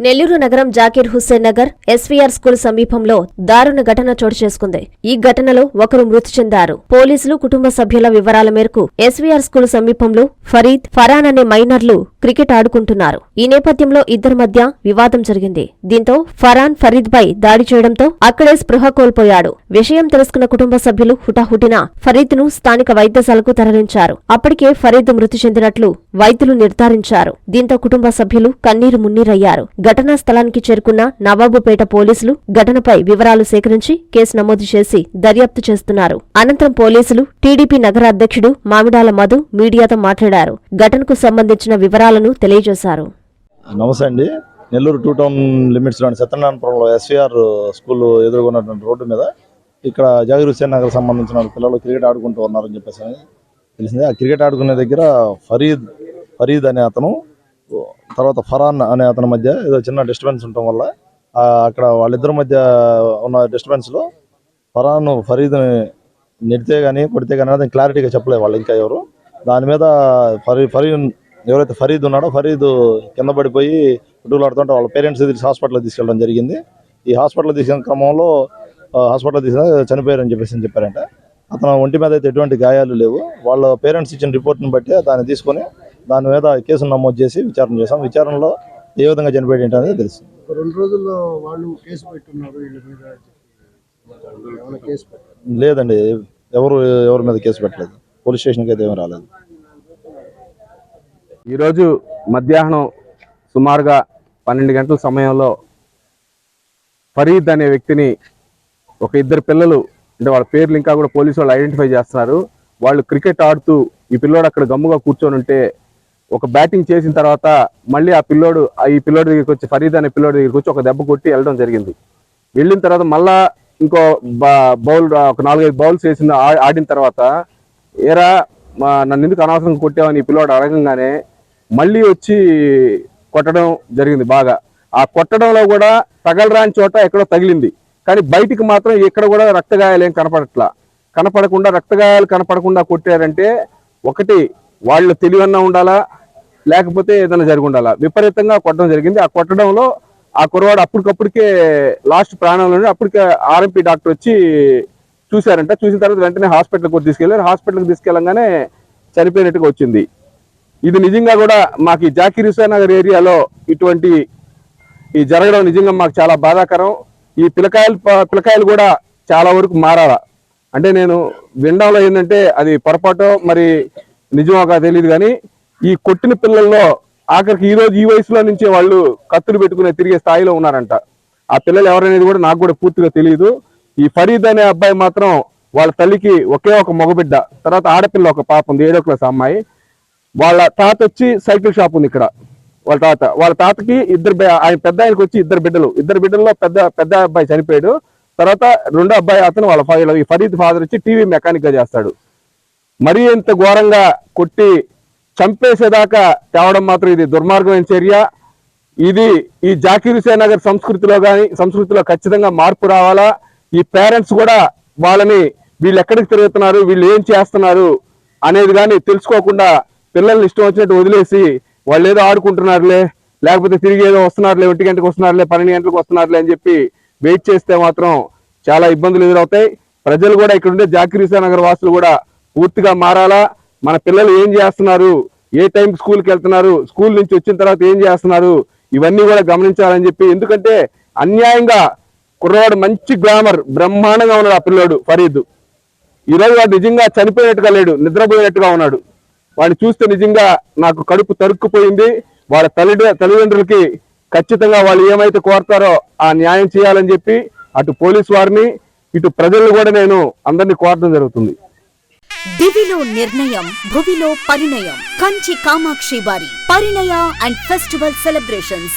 నెల్లూరు నగరం Zakir Hussain Nagar SVR school సమీపంలో దారుణ ఘటన చోటు చేసుకుంది. ఈ ఘటనలో ఒకరు మృతి చెందారు. పోలీసులు కుటుంబ సభ్యుల వివరాల మేరకు ఎస్వీఆర్ స్కూల్ సమీపంలో ఫరీద్ ఫరాన్ అనే మైనర్లు క్రికెట్ ఆడుకుంటున్నారు. ఈ నేపథ్యంలో ఇద్దరి మధ్య వివాదం జరిగింది. దీంతో ఫరాన్ ఫరీద్ పై దాడి చేయడంతో అక్కడే స్పృహ కోల్పోయాడు. విషయం తెలుసుకున్న కుటుంబ సభ్యులు హుటాహుటిన ఫరీద్ను స్థానిక వైద్యశాలకు తరలించారు. అప్పటికే ఫరీద్ మృతి చెందినట్లు వైద్యులు నిర్ధారించారు. దీంతో కుటుంబ సభ్యులు కన్నీరు మున్నీరయ్యారు. ఘటనా స్థలానికి చేరుకున్న నవాబుపేట పోలీసులు ఘటనపై వివరాలు సేకరించి కేసు నమోదు చేసి దర్యాప్తు చేస్తున్నారు. అనంతరం పోలీసులు టీడీపీ నగర అధ్యక్షుడు మామిడాల మధు మీడియాతో మాట్లాడారు. ఘటనకు సంబంధించిన వివరాలను తెలియజేశారు. నమస్తే అండి. నెల్లూరు టూ టౌన్ లిమిట్స్లోని సత్యనారాయణపురంలో ఎస్వీఆర్ స్కూల్ ఎదుర్కొన్నటువంటి రోడ్డు మీద ఇక్కడ జాగీర్ హుసేన్ నగర్ సంబంధించిన పిల్లలు క్రికెట్ ఆడుకుంటూ ఉన్నారని చెప్పేసి తెలిసింది. ఆ క్రికెట్ ఆడుకునే దగ్గర ఫరీద్ ఫరీద్ అనే అతను తర్వాత ఫరాన్ అనే అతని మధ్య ఏదో చిన్న డిస్టర్బెన్స్ ఉండటం వల్ల అక్కడ వాళ్ళిద్దరి మధ్య ఉన్న డిస్టర్బెన్స్లో ఫరాన్ ఫరీద్ని నెడితే కానీ కొడితే కానీ అది క్లారిటీగా చెప్పలేదు వాళ్ళు ఇంకా ఎవరు. దాని మీద ఫరీ ఫరీన్ ఎవరైతే ఫరీద్ ఉన్నాడో ఫరీద్ కింద పడిపోయి పుట్టులాడుతుంటే వాళ్ళ పేరెంట్స్ తీసి హాస్పిటల్కి తీసుకెళ్ళడం జరిగింది. ఈ హాస్పిటల్ తీసుకెళ్ళిన క్రమంలో హాస్పిటల్ తీసుకుని చనిపోయారని చెప్పేసి అని చెప్పారంట. అతను ఒంటి మీద అయితే ఎటువంటి గాయాలు లేవు. వాళ్ళ పేరెంట్స్ ఇచ్చిన రిపోర్ట్ని బట్టి దాన్ని తీసుకొని దాని మీద కేసు నమోదు చేసి విచారణ చేశాం. విచారణలో ఏ విధంగా చనిపోయాడు ఏంటి అనేది తెలుసు. రెండు రోజుల్లో వాళ్ళు కేసు పెట్టున్నారు వీళ్ళ మీద లేదండి ఎవరు ఎవరి మీద కేసు పెట్టలేదు. పోలీస్ స్టేషన్కి అయితే ఏమీ రాలేదు. ఈరోజు మధ్యాహ్నం సుమారుగా పన్నెండు గంటల సమయంలో ఫరీద్ అనే వ్యక్తిని ఒక ఇద్దరు పిల్లలు అంటే వాళ్ళ పేర్లు ఇంకా కూడా పోలీసు వాళ్ళు ఐడెంటిఫై చేస్తున్నారు. వాళ్ళు క్రికెట్ ఆడుతూ ఈ పిల్లోడు అక్కడ గమ్ముగా కూర్చొని ఉంటే ఒక బ్యాటింగ్ చేసిన తర్వాత మళ్ళీ ఆ పిల్లోడు ఆ ఈ పిల్లోడి దగ్గరికి వచ్చి ఫరీద్ అనే పిల్లోడి దగ్గరికి వచ్చి ఒక దెబ్బ కొట్టి వెళ్ళడం జరిగింది. వెళ్ళిన తర్వాత మళ్ళా ఇంకో బ- బౌల్ ఒక నాలుగైదు బౌల్స్ వేసిన ఆడిన తర్వాత ఏరా మా నన్ను ఎందుకు అనవసరంగా కొట్టావని ఈ పిల్లోడు అడగంగానే మళ్ళీ వచ్చి కొట్టడం జరిగింది బాగా. ఆ కొట్టడంలో కూడా తగలరాని చోట ఎక్కడో తగిలింది. కానీ బయటికి మాత్రం ఎక్కడ కూడా రక్తగాయాలు ఏం కనపడట్లా. కనపడకుండా రక్తగాయాలు కనపడకుండా కొట్టారంటే ఒకటి వాళ్ళు తెలివన్నా ఉండాలా? లేకపోతే ఏదైనా జరిగి ఉండాలా? విపరీతంగా కొట్టడం జరిగింది. ఆ కొట్టడంలో ఆ కురవాడు అప్పటికప్పటికే లాస్ట్ ప్రాణంలో అప్పటికే ఆర్ఎంపీ డాక్టర్ వచ్చి చూశారంట. చూసిన తర్వాత వెంటనే హాస్పిటల్కి కూడా హాస్పిటల్కి తీసుకెళ్ళంగానే చనిపోయినట్టుగా వచ్చింది. ఇది నిజంగా కూడా మాకు ఈ జాకీర్ హుస్సేన్ నగర్ ఏరియాలో ఇటువంటి ఈ జరగడం నిజంగా మాకు చాలా బాధాకరం. ఈ పిలకాయలు పిలకాయలు కూడా చాలా వరకు మారాల. అంటే నేను వినడంలో ఏంటంటే అది పొరపాటు మరి నిజమో తెలియదు కానీ ఈ కొట్టిన పిల్లల్లో ఆఖరికి ఈరోజు ఈ వయసులో నుంచే వాళ్ళు కత్తులు పెట్టుకునే తిరిగే స్థాయిలో ఉన్నారంట. ఆ పిల్లలు ఎవరనేది కూడా నాకు కూడా పూర్తిగా తెలియదు ఈ ఫరీద్ అనే అబ్బాయి మాత్రం వాళ్ళ తల్లికి ఒకే ఒక మగబిడ్డ. తర్వాత ఆడపిల్ల ఒక పాప ఉంది ఏడో క్లాస్ అమ్మాయి. వాళ్ళ తాత వచ్చి సైకిల్ షాప్ ఉంది ఇక్కడ. వాళ్ళ తాత వాళ్ళ తాతకి ఇద్దరు ఆయన పెద్ద ఆయనకి వచ్చి ఇద్దరు బిడ్డలు. ఇద్దరు బిడ్డల్లో పెద్ద పెద్ద అబ్బాయి చనిపోయాడు. తర్వాత రెండో అబ్బాయి అతను వాళ్ళ ఫైల్ ఈ ఫరీద్ ఫాదర్ వచ్చి టీవీ మెకానిక్గా చేస్తాడు. మరీ ఇంత ఘోరంగా కొట్టి చంపేసేదాకా తేవడం మాత్రం ఇది దుర్మార్గమైన చర్య. ఇది ఈ జాకీర్ హుసేన్ నగర్ సంస్కృతిలో కానీ సంస్కృతిలో ఖచ్చితంగా మార్పు రావాలా? ఈ పేరెంట్స్ కూడా వాళ్ళని వీళ్ళు ఎక్కడికి తిరుగుతున్నారు వీళ్ళు ఏం చేస్తున్నారు అనేది కానీ తెలుసుకోకుండా పిల్లల్ని ఇష్టం వచ్చినట్టు వదిలేసి వాళ్ళు ఏదో ఆడుకుంటున్నారులే లేకపోతే తిరిగి ఏదో వస్తున్నారులే ఒంటి గంటకు వస్తున్నారులే పన్నెండు గంటలకు వస్తున్నారులే అని చెప్పి వెయిట్ చేస్తే మాత్రం చాలా ఇబ్బందులు ఎదురవుతాయి. ప్రజలు కూడా ఇక్కడ ఉండే జాకీర్ నగర్ వాసులు కూడా పూర్తిగా మారాలా. మన పిల్లలు ఏం చేస్తున్నారు? ఏ టైం స్కూల్కి వెళ్తున్నారు? స్కూల్ నుంచి వచ్చిన తర్వాత ఏం చేస్తున్నారు? ఇవన్నీ కూడా గమనించాలని చెప్పి ఎందుకంటే అన్యాయంగా కుర్రవాడు మంచి గ్లామర్ బ్రహ్మాండంగా ఉన్నాడు ఆ పిల్లోడు ఫరీదు. ఈరోజు వాడు నిజంగా చనిపోయినట్టుగా లేడు నిద్రపోయినట్టుగా ఉన్నాడు. వాడిని చూస్తే నిజంగా నాకు కడుపు తరుక్కుపోయింది. వాళ్ళ తల్లి తల్లిదండ్రులకి ఖచ్చితంగా వాళ్ళు ఏమైతే కోరతారో ఆ న్యాయం చేయాలని చెప్పి అటు పోలీస్ వారిని ఇటు ప్రజలను కూడా నేను అందరినీ కోరడం జరుగుతుంది. దివిలో నిర్ణయం భువిలో పరిణయం. కంచి కామాక్షి వారి పరిణయ అండ్ ఫెస్టివల్ సెలబ్రేషన్స్.